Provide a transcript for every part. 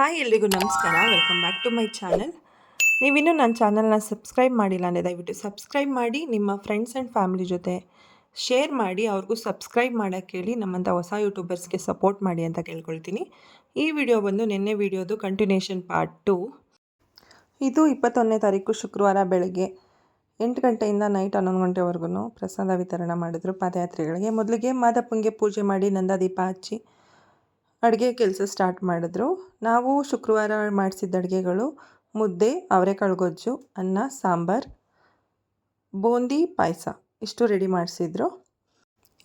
Hi, ಎಲ್ರಿಗೂ ನಮಸ್ಕಾರ. Welcome back to my channel ನೀವಿನ್ನೂ ನನ್ನ ಚಾನಲ್ನ ಸಬ್ಸ್ಕ್ರೈಬ್ ಮಾಡಿಲ್ಲ ಅಂದರೆ ದಯವಿಟ್ಟು ಸಬ್ಸ್ಕ್ರೈಬ್ ಮಾಡಿ, ನಿಮ್ಮ ಫ್ರೆಂಡ್ಸ್ ಆ್ಯಂಡ್ ಫ್ಯಾಮಿಲಿ ಜೊತೆ ಶೇರ್ ಮಾಡಿ, ಅವ್ರಿಗೂ ಸಬ್ಸ್ಕ್ರೈಬ್ ಮಾಡೋಕ್ಕೆ ಹೇಳಿ ನಮ್ಮಂಥ ಹೊಸ ಯೂಟ್ಯೂಬರ್ಸ್ಗೆ ಸಪೋರ್ಟ್ ಮಾಡಿ ಅಂತ ಕೇಳ್ಕೊಳ್ತೀನಿ. ಈ ವಿಡಿಯೋ ಬಂದು ನಿನ್ನೆ ವಿಡಿಯೋದು ಕಂಟಿನ್ಯೂಷನ್ ಪಾರ್ಟ್ ಟು ಇದು ಇಪ್ಪತ್ತೊಂದನೇ ತಾರೀಕು ಶುಕ್ರವಾರ ಬೆಳಗ್ಗೆ ಎಂಟು ಗಂಟೆಯಿಂದ ನೈಟ್ ಹನ್ನೊಂದು ಗಂಟೆವರೆಗೂ ಪ್ರಸಾದ ವಿತರಣೆ ಮಾಡಿದ್ರು ಪಾದಯಾತ್ರೆಗಳಿಗೆ. ಮೊದಲಿಗೆ ಮಾದಪ್ಪಂಗೆ ಪೂಜೆ ಮಾಡಿ ನಂದಾದೀಪ ಹಚ್ಚಿ ಅಡುಗೆ ಕೆಲಸ ಸ್ಟಾರ್ಟ್ ಮಾಡಿದ್ರು. ನಾವು ಶುಕ್ರವಾರ ಮಾಡಿಸಿದ್ದ ಅಡುಗೆಗಳು ಮುದ್ದೆ ಅವರೆಕಾಳು ಗೊಜ್ಜು ಅನ್ನ, ಸಾಂಬಾರು, ಬೂಂದಿ, ಪಾಯಸ ಇಷ್ಟು ರೆಡಿ ಮಾಡಿಸಿದ್ರು.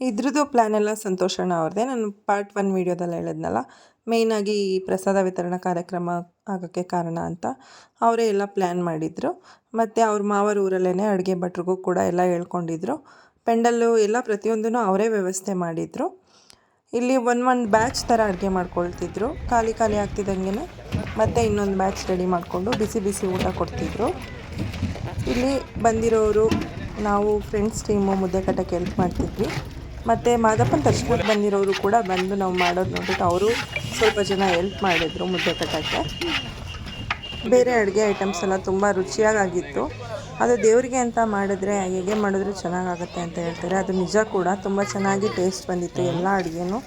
ಇದ್ರದ್ದು ಪ್ಲ್ಯಾನ್ ಎಲ್ಲ ಸಂತೋಷಣ ಅವ್ರದ್ದೇ. ನಾನು ಪಾರ್ಟ್ ಒನ್ ವೀಡಿಯೋದಲ್ಲಿ ಹೇಳಿದ್ನಲ್ಲ ಮೇಯ್ನಾಗಿ ಈ ಪ್ರಸಾದ ವಿತರಣಾ ಕಾರ್ಯಕ್ರಮ ಆಗೋಕ್ಕೆ ಕಾರಣ ಅಂತ ಅವರೇ ಎಲ್ಲ ಪ್ಲ್ಯಾನ್ ಮಾಡಿದರು. ಮತ್ತು ಅವ್ರ ಮಾವರ ಊರಲ್ಲೇ ಅಡುಗೆ ಭಟ್ರಿಗೂ ಕೂಡ ಎಲ್ಲ ಹೇಳ್ಕೊಂಡಿದ್ರು. ಪೆಂಡಲ್ಲು ಎಲ್ಲ ಪ್ರತಿಯೊಂದೂ ಅವರೇ ವ್ಯವಸ್ಥೆ ಮಾಡಿದರು. ಇಲ್ಲಿ ಒಂದು ಒಂದು ಬ್ಯಾಚ್ ಥರ ಅಡುಗೆ ಮಾಡ್ಕೊಳ್ತಿದ್ರು. ಖಾಲಿ ಖಾಲಿ ಆಗ್ತಿದ್ದಂಗೆ ಮತ್ತೆ ಇನ್ನೊಂದು ಬ್ಯಾಚ್ ರೆಡಿ ಮಾಡಿಕೊಂಡು ಬಿಸಿ ಬಿಸಿ ಊಟ ಕೊಡ್ತಿದ್ರು. ಇಲ್ಲಿ ಬಂದಿರೋರು ನಾವು ಫ್ರೆಂಡ್ಸ್ ಟೀಮು ಮುದ್ದೆ ಕಟ್ಟಕ್ಕೆ ಹೆಲ್ಪ್ ಮಾಡ್ತಿದ್ವಿ. ಮತ್ತು ಮಾದಪ್ಪನ ತರ್ಸ್ಕೊಂಡು ಬಂದಿರೋರು ಕೂಡ ಬಂದು ನಾವು ಮಾಡೋದು ನೋಡ್ಬಿಟ್ಟು ಅವರು ಸ್ವಲ್ಪ ಜನ ಹೆಲ್ಪ್ ಮಾಡಿದರು ಮುದ್ದೆ ಕಟ್ಟೋಕ್ಕೆ. ಬೇರೆ ಅಡುಗೆ ಐಟಮ್ಸ್ ಎಲ್ಲ ತುಂಬ ರುಚಿಯಾಗಿತ್ತು ಅದು ದೇವರಿಗೆ ಅಂತ ಮಾಡಿದ್ರೆ, ಹೇಗೆ ಮಾಡಿದ್ರು ಚೆನ್ನಾಗಾಗುತ್ತೆ ಅಂತ ಹೇಳ್ತಾರೆ. ಅದು ನಿಜ ಕೂಡ. ತುಂಬ ಚೆನ್ನಾಗಿ ಟೇಸ್ಟ್ ಬಂದಿತ್ತು ಎಲ್ಲ ಅಡುಗೆನೂ.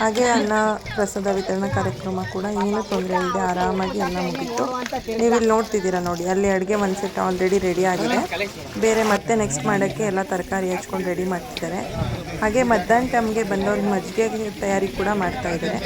ಹಾಗೆ ಅನ್ನ ಪ್ರಸಾದ ವಿತರಣಾ ಕಾರ್ಯಕ್ರಮ ಕೂಡ ಏನು ತೊಂದರೆ ಇಲ್ಲದೆ ಆರಾಮಾಗಿ ಅನ್ನ ಮುಗೀತು. ನೀವು ಇಲ್ಲಿ ನೋಡ್ತಿದ್ದೀರಾ ನೋಡಿ, ಅಲ್ಲಿ ಅಡುಗೆ ಒಂದು ಸೆಟ್ ಆಲ್ರೆಡಿ ರೆಡಿ ಆಗಿದೆ. ಬೇರೆ ಮತ್ತೆ ನೆಕ್ಸ್ಟ್ ಮಾಡೋಕ್ಕೆ ಎಲ್ಲ ತರಕಾರಿ ಹಚ್ಕೊಂಡು ರೆಡಿ ಮಾಡ್ತಿದ್ದಾರೆ. ಹಾಗೆ ಮಧ್ಯಾಹ್ನ ಟೈಮ್ಗೆ ಬಂದವ್ರಿಗೆ ಮಜ್ಜಿಗೆ ತಯಾರಿ ಕೂಡ ಮಾಡ್ತಾ ಇದ್ದಾರೆ.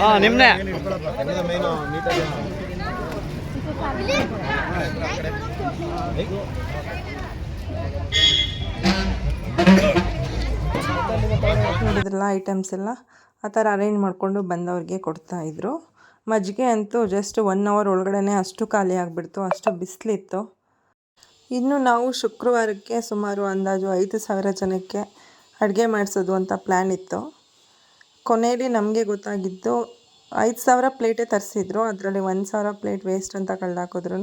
ಹಾಂ ನಿಮ್ಮನೆ ನೋಡಿದ್ರಲ್ಲ ಐಟಮ್ಸ್ ಎಲ್ಲ? ಆ ಥರ ಅರೇಂಜ್ ಮಾಡಿಕೊಂಡು ಬಂದವ್ರಿಗೆ ಕೊಡ್ತಾಯಿದ್ರು ಮಜ್ಜಿಗೆ ಅಂತೂ ಜಸ್ಟ್ ಒನ್ ಅವರ್ ಒಳಗಡೆ ಅಷ್ಟು ಖಾಲಿ ಆಗಿಬಿಡ್ತು, ಅಷ್ಟು ಬಿಸಿಲಿತ್ತು. ಇನ್ನು ನಾವು ಶುಕ್ರವಾರಕ್ಕೆ ಸುಮಾರು ಅಂದಾಜು ಐದು ಸಾವಿರ ಜನಕ್ಕೆ ಅಡುಗೆ ಮಾಡಿಸೋದು ಅಂತ ಪ್ಲ್ಯಾನ್ ಇತ್ತು. ಕೊನೆಯಲ್ಲಿ ನಮಗೆ ಗೊತ್ತಾಗಿದ್ದು, ಐದು ಸಾವಿರ ಪ್ಲೇಟೇ ತರಿಸಿದ್ರು. ಅದರಲ್ಲಿ ಒಂದು ಸಾವಿರ ಪ್ಲೇಟ್ ವೇಸ್ಟ್ ಅಂತ ಕಳ್ದಾಕಿದ್ರು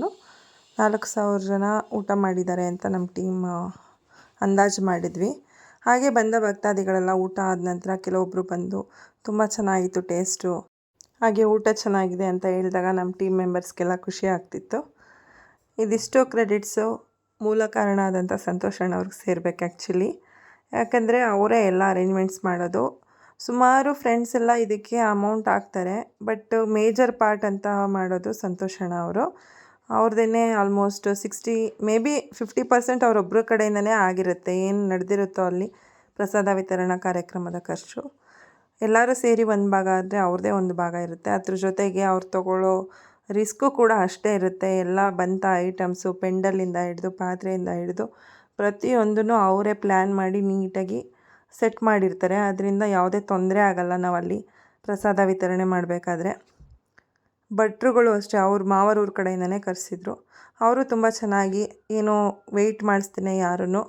ನಾಲ್ಕು ಸಾವಿರ ಜನ ಊಟ ಮಾಡಿದ್ದಾರೆ ಅಂತ ನಮ್ಮ ಟೀಮ್ ಅಂದಾಜು ಮಾಡಿದ್ವಿ. ಹಾಗೆ ಬಂದ ಭಕ್ತಾದಿಗಳೆಲ್ಲ ಊಟ ಆದ ನಂತರ ಕೆಲವೊಬ್ಬರು ಬಂದು, ತುಂಬ ಚೆನ್ನಾಗಿತ್ತು ಟೇಸ್ಟು. ಹಾಗೆ ಊಟ ಚೆನ್ನಾಗಿದೆ ಅಂತ ಹೇಳಿದಾಗ ನಮ್ಮ ಟೀಮ್ ಮೆಂಬರ್ಸ್ಗೆಲ್ಲ ಖುಷಿ ಆಗ್ತಿತ್ತು. ಇದಿಷ್ಟೋ ಕ್ರೆಡಿಟ್ಸು, ಮೂಲ ಕಾರಣ ಆದಂಥ ಸಂತೋಷ್ ಅವ್ರಿಗೆ ಸೇರ್ಬೇಕು ಆ್ಯಕ್ಚುಲಿ. ಯಾಕಂದರೆ ಅವರೇ ಎಲ್ಲ ಅರೇಂಜ್ಮೆಂಟ್ಸ್ ಮಾಡೋದು. ಸುಮಾರು ಫ್ರೆಂಡ್ಸ್ ಎಲ್ಲ ಇದಕ್ಕೆ ಅಮೌಂಟ್ ಹಾಕ್ತಾರೆ. ಬಟ್ ಮೇಜರ್ ಪಾರ್ಟ್ ಅಂತ ಮಾಡೋದು ಸಂತೋಷಣ್ಣ ಅವರು ಅವ್ರದ್ದೇ almost sixty maybe fifty percent ಅವರೊಬ್ಬರ ಕಡೆಯಿಂದನೇ ಆಗಿರುತ್ತೆ. ಏನು ನಡೆದಿರುತ್ತೋ ಅಲ್ಲಿ ಪ್ರಸಾದ ವಿತರಣಾ ಕಾರ್ಯಕ್ರಮದ ಖರ್ಚು. ಎಲ್ಲರೂ ಸೇರಿ ಒಂದು ಭಾಗ ಆದರೆ ಅವ್ರದ್ದೇ ಒಂದು ಭಾಗ ಇರುತ್ತೆ. ಅದ್ರ ಜೊತೆಗೆ ಅವ್ರು ತಗೊಳ್ಳೋ ರಿಸ್ಕು ಕೂಡ ಅಷ್ಟೇ ಇರುತ್ತೆ. ಎಲ್ಲ ಬಂತ ಐಟಮ್ಸು ಪೆಂಡಲಿಂದ ಹಿಡಿದು, ಪಾತ್ರೆಯಿಂದ ಹಿಡಿದು ಪ್ರತಿಯೊಂದನ್ನು ಅವರೇ ಪ್ಲ್ಯಾನ್ ಮಾಡಿ ನೀಟಾಗಿ ಸೆಟ್ ಮಾಡಿರ್ತಾರೆ. ಅದರಿಂದ ಯಾವುದೇ ತೊಂದರೆ ಆಗಲ್ಲ ನಾವಲ್ಲಿ ಪ್ರಸಾದ ವಿತರಣೆ ಮಾಡಬೇಕಾದ್ರೆ. ಭಟ್ರುಗಳು ಅಷ್ಟೇ, ಅವ್ರ ಮಾವರೂರ ಕಡೆಯಿಂದನೇ ಕರೆಸಿದ್ರು. ಅವರು ತುಂಬ ಚೆನ್ನಾಗಿ ಏನೋ ವೆಯ್ಟ್ ಮಾಡಿಸ್ತೀನಿ ಯಾರನ್ನು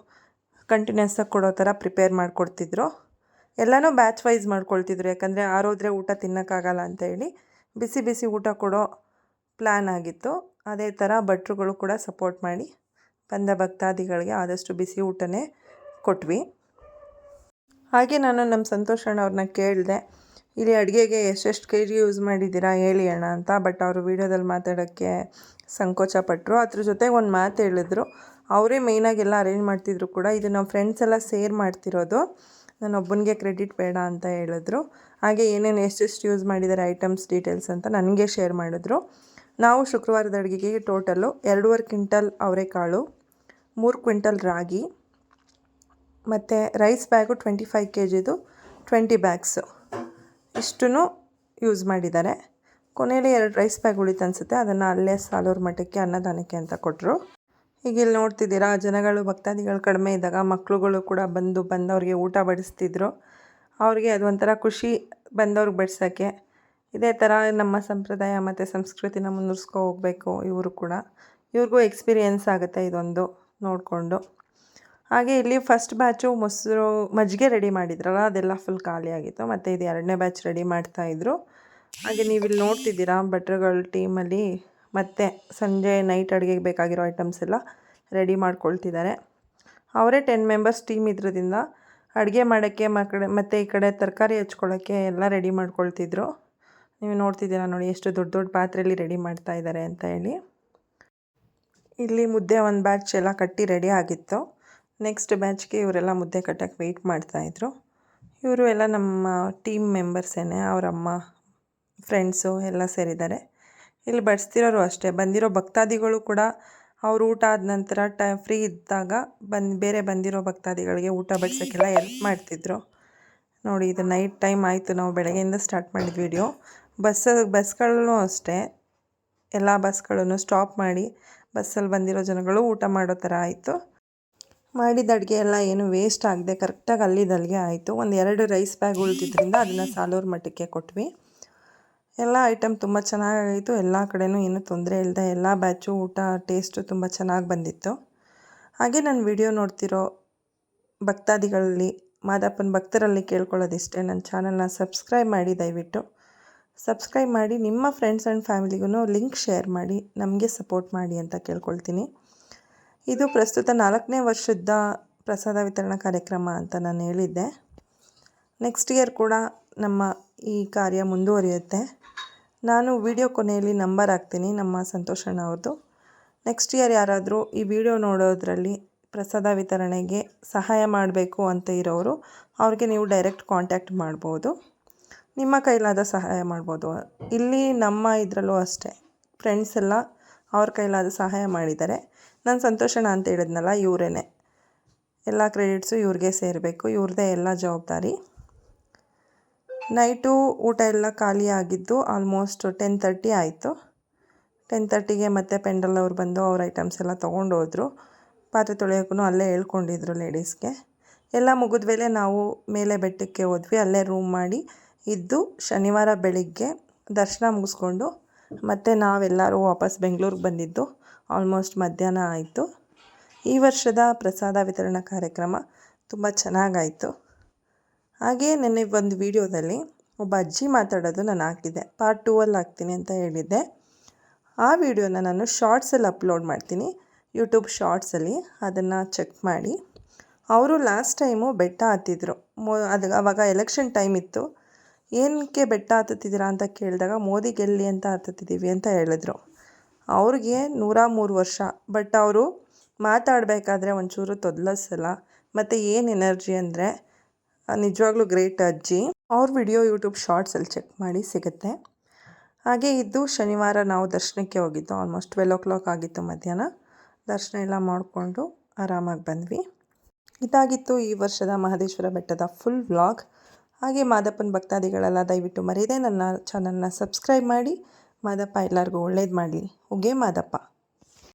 ಕಂಟಿನ್ಯೂಸ್ ಆಗಿ ಕೊಡೋ ಥರ ಪ್ರಿಪೇರ್ ಮಾಡಿಕೊಡ್ತಿದ್ರು. ಎಲ್ಲನೂ ಬ್ಯಾಚ್ ವೈಸ್ ಮಾಡ್ಕೊಳ್ತಿದ್ರು, ಯಾಕಂದರೆ ಆರೋದ್ರೆ ಊಟ ತಿನ್ನೋಕ್ಕಾಗಲ್ಲ ಅಂತ ಹೇಳಿ ಬಿಸಿ ಬಿಸಿ ಊಟ ಕೊಡೋ ಪ್ಲ್ಯಾನ್ ಆಗಿತ್ತು. ಅದೇ ಥರ ಭಟ್ರುಗಳು ಕೂಡ ಸಪೋರ್ಟ್ ಮಾಡಿ ಬಂದ ಭಕ್ತಾದಿಗಳಿಗೆ ಆದಷ್ಟು ಬಿಸಿ ಊಟನೇ ಕೊಟ್ವಿ. ಹಾಗೆ ನಾನು ನಮ್ಮ ಸಂತೋಷಣ್ಣ ಅವ್ರನ್ನ ಕೇಳಿದೆ ಇಲ್ಲಿ ಅಡುಗೆಗೆ ಎಷ್ಟೆಷ್ಟು ಕೆ ಜಿ ಯೂಸ್ ಮಾಡಿದ್ದೀರಾ ಹೇಳಿ ಅಣ್ಣ ಅಂತ. ಬಟ್ ಅವರು ವೀಡಿಯೋದಲ್ಲಿ ಮಾತಾಡೋಕ್ಕೆ ಸಂಕೋಚ ಪಟ್ಟರು ಅದ್ರ ಜೊತೆಗೆ ಒಂದು ಮಾತು ಹೇಳಿದ್ರು. ಅವರೇ ಮೇಯ್ನಾಗೆಲ್ಲ ಅರೇಂಜ್ ಮಾಡ್ತಿದ್ರು ಕೂಡ. ಇದು ನಮ್ಮ ಫ್ರೆಂಡ್ಸ್ ಎಲ್ಲ ಸೇರ್ ಮಾಡ್ತಿರೋದು. ಒಬ್ಬನಿಗೆ ಕ್ರೆಡಿಟ್ ಬೇಡ ಅಂತ ಹೇಳಿದ್ರು. ಹಾಗೆ ಏನೇನು ಎಷ್ಟೆಷ್ಟು ಯೂಸ್ ಮಾಡಿದ್ದಾರೆ ಐಟಮ್ಸ್ ಡೀಟೇಲ್ಸ್ ಅಂತ ನನಗೆ ಶೇರ್ ಮಾಡಿದ್ರು. ನಾವು ಶುಕ್ರವಾರದ ಅಡುಗೆಗೆ ಟೋಟಲು ಎರಡೂವರೆ ಕ್ವಿಂಟಲ್ ಅವರೆಕಾಳು ಮೂರು ಕ್ವಿಂಟಲ್ ರಾಗಿ, ಮತ್ತು rice bag twenty five K ಜಿದು ಟ್ವೆಂಟಿ ಬ್ಯಾಗ್ಸು ಇಷ್ಟೂ ಯೂಸ್ ಮಾಡಿದ್ದಾರೆ. ಕೊನೆಯಲ್ಲಿ ಎರಡು ರೈಸ್ ಬ್ಯಾಗ್ ಉಳಿತು ಅನಿಸುತ್ತೆ. ಅದನ್ನು ಅಲ್ಲೇ ಸಾಲೂರು ಮಠಕ್ಕೆ, ಅನ್ನದಾನಕ್ಕೆ ಅಂತ ಕೊಟ್ಟರು ಈಗ ಇಲ್ಲಿ ನೋಡ್ತಿದ್ದೀರಾ, ಜನಗಳು, ಭಕ್ತಾದಿಗಳು ಕಡಿಮೆ ಇದ್ದಾಗ ಮಕ್ಕಳುಗಳು ಕೂಡ ಬಂದು ಬಂದವ್ರಿಗೆ ಊಟ ಬಡಿಸ್ತಿದ್ರು. ಅವ್ರಿಗೆ ಅದೊಂಥರ ಖುಷಿ ಬಂದವ್ರಿಗೆ ಬಡಿಸೋಕ್ಕೆ. ಇದೇ ಥರ ನಮ್ಮ ಸಂಪ್ರದಾಯ ಮತ್ತು ಸಂಸ್ಕೃತಿನ ಮುಂದುವರ್ಸ್ಕೊ ಹೋಗಬೇಕು ಇವರು ಕೂಡ. ಇವ್ರಿಗೂ ಎಕ್ಸ್ಪೀರಿಯೆನ್ಸ್ ಆಗುತ್ತೆ ಇದೊಂದು ನೋಡಿಕೊಂಡು. ಹಾಗೆ ಇಲ್ಲಿ ಫಸ್ಟ್ ಬ್ಯಾಚು ಮೊಸರು, ಮಜ್ಜಿಗೆ ರೆಡಿ ಮಾಡಿದ್ರಲ್ಲ, ಅದೆಲ್ಲ ಫುಲ್ ಖಾಲಿ ಆಗಿತ್ತು. ಮತ್ತು ಇದು ಎರಡನೇ ಬ್ಯಾಚ್ ರೆಡಿ ಮಾಡ್ತಾಯಿದ್ರು ಹಾಗೆ ನೀವು ಇಲ್ಲಿ ನೋಡ್ತಿದ್ದೀರಾ ಭಟ್ರುಗಳ ಟೀಮಲ್ಲಿ ಮತ್ತೆ ಸಂಜೆ ನೈಟ್ ಅಡುಗೆಗೆ ಬೇಕಾಗಿರೋ ಐಟಮ್ಸ್ ಎಲ್ಲ ರೆಡಿ ಮಾಡ್ಕೊಳ್ತಿದ್ದಾರೆ. ಅವರೇ ಟೆನ್ ಮೆಂಬರ್ಸ್ ಟೀಮ್ ಇದ್ರದಿಂದ ಅಡುಗೆ ಮಾಡೋಕ್ಕೆ ಮಕ್ಕಳು ಮತ್ತು ಈ ಕಡೆ ತರಕಾರಿ ಹಚ್ಕೊಳ್ಳೋಕ್ಕೆ ಎಲ್ಲ ರೆಡಿ ಮಾಡ್ಕೊಳ್ತಿದ್ರು. ನೀವು ನೋಡ್ತಿದ್ದೀರಾ ನೋಡಿ ಎಷ್ಟು ದೊಡ್ಡ ದೊಡ್ಡ ಪಾತ್ರೆಯಲ್ಲಿ ರೆಡಿ ಮಾಡ್ತಾ ಇದ್ದಾರೆ ಅಂತ ಹೇಳಿ. ಇಲ್ಲಿ ಮುದ್ದೆ ಒಂದು ಬ್ಯಾಚ್ ಎಲ್ಲ ಕಟ್ಟಿ ರೆಡಿ ಆಗಿತ್ತು. ನೆಕ್ಸ್ಟ್ ಬ್ಯಾಚ್ಗೆ ಇವರೆಲ್ಲ ಮುದ್ದೆ ಕಟ್ಟಕ್ಕೆ ವೆಯ್ಟ್ ಮಾಡ್ತಾಯಿದ್ರು ಇವರು ಎಲ್ಲ ನಮ್ಮ ಟೀಮ್ ಮೆಂಬರ್ಸೇನೆ ಅವರಮ್ಮ ಫ್ರೆಂಡ್ಸು ಎಲ್ಲ ಸೇರಿದ್ದಾರೆ. ಇಲ್ಲಿ ಬಡಿಸ್ತಿರೋರು ಅಷ್ಟೇ. ಬಂದಿರೋ ಭಕ್ತಾದಿಗಳು ಕೂಡ ಅವ್ರು ಊಟ ಆದ ನಂತರ ಟ ಫ್ರೀ ಇದ್ದಾಗ ಬಂದು, ಬೇರೆ ಬಂದಿರೋ ಭಕ್ತಾದಿಗಳಿಗೆ ಊಟ ಬಡಿಸೋಕ್ಕೆಲ್ಲ ಎಲ್ಪ್ ಮಾಡ್ತಿದ್ರು. ನೋಡಿ, ಇದು ನೈಟ್ ಟೈಮ್ ಆಯಿತು. ನಾವು ಬೆಳಗ್ಗೆಯಿಂದ ಸ್ಟಾರ್ಟ್ ಮಾಡಿದ ವಿಡಿಯೋ ಬಸ್, ಬಸ್ಗಳಲ್ಲೂ ಅಷ್ಟೇ. ಎಲ್ಲ ಬಸ್ಗಳನ್ನು ಸ್ಟಾಪ್ ಮಾಡಿ ಬಸ್ಸಲ್ಲಿ ಬಂದಿರೋ ಜನಗಳು ಊಟ ಮಾಡೋ ಥರ ಆಯಿತು. ಮಾಡಿದ ಅಡುಗೆ ಎಲ್ಲ ಏನು ವೇಸ್ಟ್ ಆಗದೆ ಕರೆಕ್ಟಾಗಿ ಅಲ್ಲಿದ್ದಲ್ಲಿಗೆ ಆಯಿತು. ಒಂದು ಎರಡು ರೈಸ್ ಬ್ಯಾಗ್ ಉಳಿದಿದ್ದರಿಂದ ಅದನ್ನು ಸಾಲೂರು ಮಟ್ಟಕ್ಕೆ ಕೊಟ್ವಿ. ಎಲ್ಲ ಐಟಮ್ ತುಂಬ ಚೆನ್ನಾಗಾಯಿತು. ಎಲ್ಲ ಕಡೆಯೂ ಏನೂ ತೊಂದರೆ ಇಲ್ಲದೆ ಎಲ್ಲ ಬ್ಯಾಚು ಊಟ ಟೇಸ್ಟು ತುಂಬ ಚೆನ್ನಾಗಿ ಬಂದಿತ್ತು. ಹಾಗೆ ನಾನು ವಿಡಿಯೋ ನೋಡ್ತಿರೋ ಭಕ್ತಾದಿಗಳಲ್ಲಿ ಮಾದಪ್ಪನ ಭಕ್ತರಲ್ಲಿ ಕೇಳ್ಕೊಳ್ಳೋದಿಷ್ಟೇ ನನ್ನ ಚಾನಲ್ನ ಸಬ್ಸ್ಕ್ರೈಬ್ ಮಾಡಿ ದಯವಿಟ್ಟು. ಸಬ್ಸ್ಕ್ರೈಬ್ ಮಾಡಿ, ನಿಮ್ಮ ಫ್ರೆಂಡ್ಸ್ ಆ್ಯಂಡ್ ಫ್ಯಾಮಿಲಿಗೂ ಲಿಂಕ್ ಶೇರ್ ಮಾಡಿ, ನಮಗೆ ಸಪೋರ್ಟ್ ಮಾಡಿ ಅಂತ ಕೇಳ್ಕೊಳ್ತೀನಿ. ಇದು ಪ್ರಸ್ತುತ ನಾಲ್ಕನೇ ವರ್ಷದ ಪ್ರಸಾದ ವಿತರಣಾ ಕಾರ್ಯಕ್ರಮ ಅಂತ ನಾನು ಹೇಳಿದ್ದೆ. ನೆಕ್ಸ್ಟ್ ಇಯರ್ ಕೂಡ ನಮ್ಮ ಈ ಕಾರ್ಯ ಮುಂದುವರಿಯುತ್ತೆ. ನಾನು ವಿಡಿಯೋ ಕೊನೆಯಲ್ಲಿ ನಂಬರ್ ಹಾಕ್ತೀನಿ, ನಮ್ಮ ಸಂತೋಷಣ್ಣ ಅವ್ರದ್ದು. ನೆಕ್ಸ್ಟ್ ಇಯರ್ ಯಾರಾದರೂ ಈ ವಿಡಿಯೋ ನೋಡೋದ್ರಲ್ಲಿ ಪ್ರಸಾದ ವಿತರಣೆಗೆ ಸಹಾಯ ಮಾಡಬೇಕು ಅಂತ ಇರೋರು ಅವ್ರಿಗೆ ನೀವು ಡೈರೆಕ್ಟ್ ಕಾಂಟ್ಯಾಕ್ಟ್ ಮಾಡ್ಬೋದು. ನಿಮ್ಮ ಕೈಲಾದ ಸಹಾಯ ಮಾಡ್ಬೋದು. ಇಲ್ಲಿ ನಮ್ಮ ಇದರಲ್ಲೂ ಅಷ್ಟೇ. ಫ್ರೆಂಡ್ಸ್ ಎಲ್ಲ ಅವ್ರ ಕೈಲಾದ ಸಹಾಯ ಮಾಡಿದ್ದಾರೆ. ನಾನು ಸಂತೋಷಣ ಅಂತ ಹೇಳಿದ್ನಲ್ಲ ಇವರೇನೆ. ಎಲ್ಲ ಕ್ರೆಡಿಟ್ಸು ಇವ್ರಿಗೆ ಸೇರಬೇಕು ಇವ್ರದ್ದೇ ಎಲ್ಲ ಜವಾಬ್ದಾರಿ. ನೈಟು ಊಟ ಎಲ್ಲ ಖಾಲಿ ಆಗಿದ್ದು ಆಲ್ಮೋಸ್ಟ್ ಟೆನ್ ತರ್ಟಿ ಆಯಿತು. ಟೆನ್ ತರ್ಟಿಗೆ ಮತ್ತೆ ಪೆಂಡಲ್ ಅವ್ರು ಬಂದು ಅವ್ರ ಐಟಮ್ಸ್ ಎಲ್ಲ ತೊಗೊಂಡು ಹೋದರು ಪಾತ್ರೆ ತೊಳೆಯೋಕ್ಕೂ ಅಲ್ಲೇ ಹೇಳ್ಕೊಂಡಿದ್ರು ಲೇಡೀಸ್ಗೆ ಎಲ್ಲ ಮುಗಿದ ಮೇಲೆ ನಾವು ಮೇಲೆ ಬೆಟ್ಟಕ್ಕೆ ಹೋದ್ವಿ, ಅಲ್ಲೇ ರೂಮ್ ಮಾಡಿ ಇದ್ದು ಶನಿವಾರ ಬೆಳಿಗ್ಗೆ ದರ್ಶನ ಮುಗಿಸ್ಕೊಂಡು ಮತ್ತು ನಾವೆಲ್ಲರೂ ವಾಪಸ್ ಬೆಂಗಳೂರಿಗೆ ಬಂದಿದ್ದು, ಆಲ್ಮೋಸ್ಟ್ ಮಧ್ಯಾಹ್ನ ಆಯಿತು. ಈ ವರ್ಷದ ಪ್ರಸಾದ ವಿತರಣಾ ಕಾರ್ಯಕ್ರಮ ತುಂಬ ಚೆನ್ನಾಗಾಯಿತು. ಹಾಗೆ ನೆನ್ನೆ ಒಂದು ವಿಡಿಯೋದಲ್ಲಿ ಒಬ್ಬ ಅಜ್ಜಿ ಮಾತಾಡೋದು ನಾನು ಹಾಕಿದ್ದೆ. ಪಾರ್ಟ್ ಟೂವಲ್ಲಿ ಹಾಕ್ತೀನಿ ಅಂತ ಹೇಳಿದ್ದೆ. ಆ ವಿಡಿಯೋನ ನಾನು ಶಾರ್ಟ್ಸಲ್ಲಿ ಅಪ್ಲೋಡ್ ಮಾಡ್ತೀನಿ. ಯೂಟ್ಯೂಬ್ ಶಾರ್ಟ್ಸಲ್ಲಿ ಅದನ್ನು ಚೆಕ್ ಮಾಡಿ. ಅವರು ಲಾಸ್ಟ್ ಟೈಮು ಬೆಟ್ಟ ಹತ್ತಿದ್ರು. ಮೊ ಅದು ಆವಾಗ ಎಲೆಕ್ಷನ್ ಟೈಮ್ ಇತ್ತು. ಏನಕ್ಕೆ ಬೆಟ್ಟ ಹತ್ತುತ್ತಿದ್ದೀರಾ ಅಂತ ಕೇಳಿದಾಗ, ಮೋದಿ ಗೆಲ್ಲಿ ಅಂತ ಹತ್ತುತ್ತಿದ್ದೀವಿ ಅಂತ ಹೇಳಿದ್ರು. ಅವ್ರಿಗೆ ನೂರ ಮೂರು ವರ್ಷ ಬಟ್ ಅವರು ಮಾತಾಡಬೇಕಾದ್ರೆ ಒಂಚೂರು ತೊದಲಸಲ್ಲ, ಮತ್ತು ಏನು ಎನರ್ಜಿ ಅಂದರೆ ನಿಜವಾಗ್ಲೂ ಗ್ರೇಟ್ ಅಜ್ಜಿ. ಅವ್ರ ವಿಡಿಯೋ ಯೂಟ್ಯೂಬ್ ಶಾರ್ಟ್ಸಲ್ಲಿ ಚೆಕ್ ಮಾಡಿ ಸಿಗುತ್ತೆ. ಹಾಗೆ ಇದ್ದು ಶನಿವಾರ ನಾವು ದರ್ಶನಕ್ಕೆ ಹೋಗಿದ್ದು ಆಲ್ಮೋಸ್ಟ್ ಟ್ವೆಲ್ ಓ ಕ್ಲಾಕ್ ಆಗಿತ್ತು ಮಧ್ಯಾಹ್ನ. ದರ್ಶನ ಎಲ್ಲ ಮಾಡಿಕೊಂಡು ಆರಾಮಾಗಿ ಬಂದ್ವಿ. ಇದಾಗಿತ್ತು ಈ ವರ್ಷದ ಮಹದೇಶ್ವರ ಬೆಟ್ಟದ ಫುಲ್ ವ್ಲಾಗ್ ಹಾಗೆ ಮಾದಪ್ಪನ ಭಕ್ತಾದಿಗಳೆಲ್ಲ ದಯವಿಟ್ಟು ಮರೆಯದೆ ನನ್ನ ಚಾನಲ್ನ ಸಬ್ಸ್ಕ್ರೈಬ್ ಮಾಡಿ. ಮಾದಪ್ಪ ಎಲ್ಲರಿಗೂ ಒಳ್ಳೇದು ಮಾಡಲಿ. ಹೋಗೇ ಮಾದಪ್ಪ.